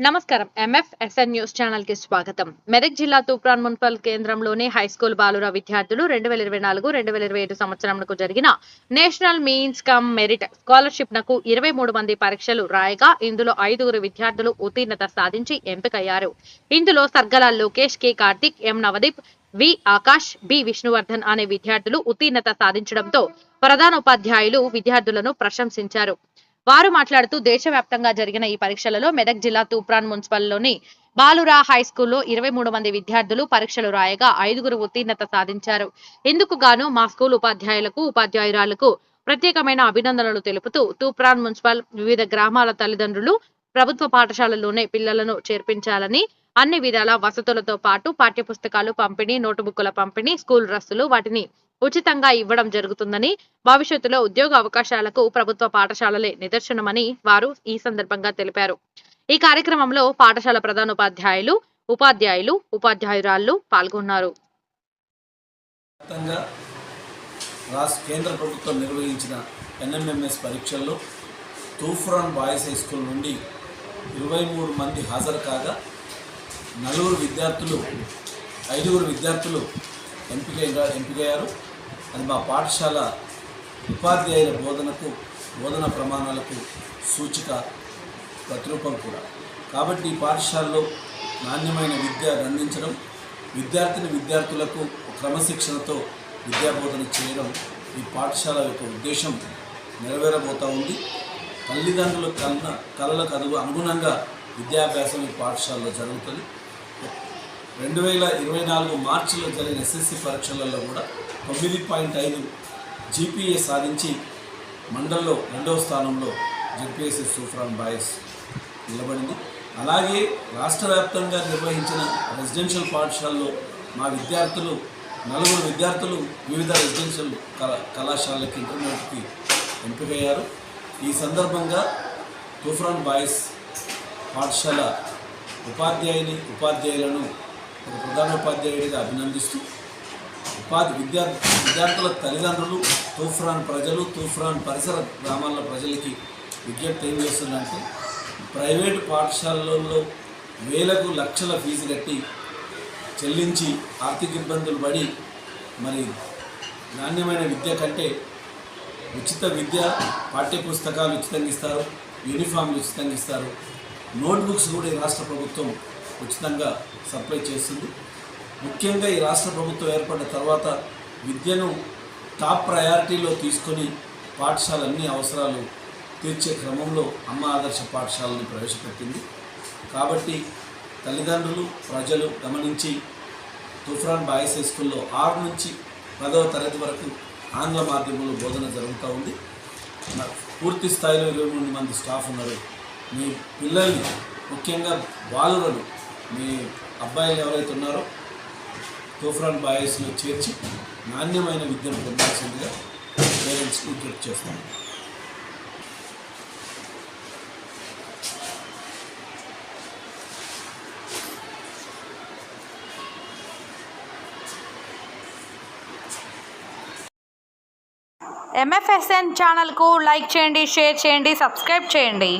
నమస్కారం. ఎంఎఫ్ఎస్ఎన్ న్యూస్ ఛానల్కి స్వాగతం. మెదక్ జిల్లా తూప్రాన్ మున్సిపల్ కేంద్రంలోని హై స్కూల్ బాలుర విద్యార్థులు రెండు వేల ఇరవై నాలుగు రెండు వేల ఇరవై ఐదు సంవత్సరంకు జరిగిన national means cum merit scholarship నకు ఇరవై మూడు మంది పరీక్షలు రాయగా ఇందులో ఐదుగురు విద్యార్థులు ఉత్తీర్ణత సాధించి ఎంపికయ్యారు. ఇందులో Sargala Lokesh K Karthik M Navdeep V Akash B Vishnuvardhan అనే విద్యార్థులు ఉత్తీర్ణత సాధించడంతో ప్రధానోపాధ్యాయులు విద్యార్థులను ప్రశంసించారు. వారు మాట్లాడుతూ దేశవ్యాప్తంగా జరిగిన ఈ పరీక్షలలో మెదక్ జిల్లా తూప్రాన్ మున్సిపల్లోని బాలురా హై స్కూల్లో ఇరవై మూడు మంది విద్యార్థులు పరీక్షలు రాయగా ఐదుగురు ఉత్తీర్ణత సాధించారు. ఇందుకు గాను మా స్కూల్ ఉపాధ్యాయులకు ఉపాధ్యాయురాలకు ప్రత్యేకమైన అభినందనలు తెలుపుతూ తూప్రాన్ మున్సిపల్ వివిధ గ్రామాల తల్లిదండ్రులు ప్రభుత్వ పాఠశాలలోనే పిల్లలను చేర్పించాలని అన్ని విధాల వసతులతో పాటు పాఠ్యపుస్తకాలు పంపిణీ నోటుబుక్కుల పంపిణీ స్కూల్ డ్రస్సులు వాటిని ఉచితంగా ఇవ్వడం జరుగుతుందని భవిష్యత్తులో ఉద్యోగ అవకాశాలకు ప్రభుత్వ పాఠశాలలే నిదర్శనమని వారు ఈ సందర్భంగా తెలిపారు. ఈ కార్యక్రమంలో పాఠశాల ప్రధానోపాధ్యాయులు ఉపాధ్యాయులు ఉపాధ్యాయురాళ్ళు పాల్గొన్నారు. కేంద్ర ప్రభుత్వం నిర్వహించిన ఎన్ఎంఎంఎస్ పరీక్షల్లో తూఫ్రాన్ బాయ్స్ హై స్కూల్ నుండి ఇరవై మూడు మంది హాజరు కాగా నలుగురు విద్యార్థులు ఐదుగురు విద్యార్థులు ఎంపిక ఎంపికయ్యారు. అది మా పాఠశాల ఉపాధ్యాయుల బోధనకు బోధన ప్రమాణాలకు సూచిక ప్రతిరూపం కూడా. కాబట్టి ఈ పాఠశాలలో నాణ్యమైన విద్య అందించడం విద్యార్థిని విద్యార్థులకు క్రమశిక్షణతో విద్యాబోధన చేయడం ఈ పాఠశాల యొక్క ఉద్దేశం నెరవేరబోతూ ఉంది. తల్లిదండ్రుల కన్న కళలకు అనుగుణంగా విద్యాభ్యాసం ఈ పాఠశాలలో జరుగుతుంది. రెండు వేల ఇరవై నాలుగు మార్చిలో జరిగిన ఎస్ఎస్సి పరీక్షలలో కూడా తొమ్మిది పాయింట్ ఐదు జీపీఏ సాధించి మండల్లో రెండవ స్థానంలో జెడ్పీఎస్సీ సూఫ్రాన్ బాయ్స్ నిలబడింది. అలాగే రాష్ట్ర వ్యాప్తంగా నిర్వహించిన రెసిడెన్షియల్ పాఠశాలలో మా విద్యార్థులు నలుగురు విద్యార్థులు వివిధ రెసిడెన్షియల్ కళా కళాశాలకి ఇంటర్మీడియట్కి ఎంపికయ్యారు. ఈ సందర్భంగా తూఫ్రాన్ బాయ్స్ పాఠశాల ఉపాధ్యాయుని ఉపాధ్యాయులను ఒక ప్రధానోపాధ్యాయుడిగా అభినందిస్తూ ఉపాధి విద్యా విద్యార్థుల తల్లిదండ్రులు తూఫ్రాన్ ప్రజలు తూఫ్రాన్ పరిసర గ్రామాల ప్రజలకి విజ్ఞప్తి ఏం చేస్తుందంటే ప్రైవేటు పాఠశాలల్లో వేలకు లక్షల ఫీజు కట్టి చెల్లించి ఆర్థిక ఇబ్బందులు పడి మరి నాణ్యమైన విద్య కంటే ఉచిత విద్య పాఠ్యపుస్తకాలు ఉచితంగా ఇస్తారు యూనిఫామ్లు ఉచితంగా ఇస్తారు. నోట్బుక్స్ కూడా రాష్ట్ర ప్రభుత్వం ఉచితంగా సప్లై చేస్తుంది. ముఖ్యంగా ఈ రాష్ట్ర ప్రభుత్వం ఏర్పడిన తర్వాత విద్యను టాప్ ప్రయారిటీలో తీసుకొని పాఠశాల అన్ని అవసరాలు తీర్చే క్రమంలో అమ్మ ఆదర్శ పాఠశాలని ప్రవేశపెట్టింది. కాబట్టి తల్లిదండ్రులు ప్రజలు గమనించి తుఫ్రాన్ బాయ్స్ హై స్కూల్లో ఆరు నుంచి పదవ తరగతి వరకు ఆంగ్ల మాధ్యమంలో బోధన జరుగుతూ ఉంది. పూర్తి స్థాయిలో ఇరవై మంది స్టాఫ్ ఉన్నారు. మీ పిల్లల్ని ముఖ్యంగా బాలురలు మీ అబ్బాయిలు ఎవరైతే ఉన్నారో తూఫ్రాన్ బాయ్స్లో చేర్చి నాణ్యమైన విద్యను పొందాల్సిందిగా పేరెంట్స్కి విజ్ఞప్తి చేస్తాను ఎంఎఫ్ఎస్ఎన్ ఛానల్కు లైక్ చేయండి షేర్ చేయండి సబ్స్క్రైబ్ చేయండి.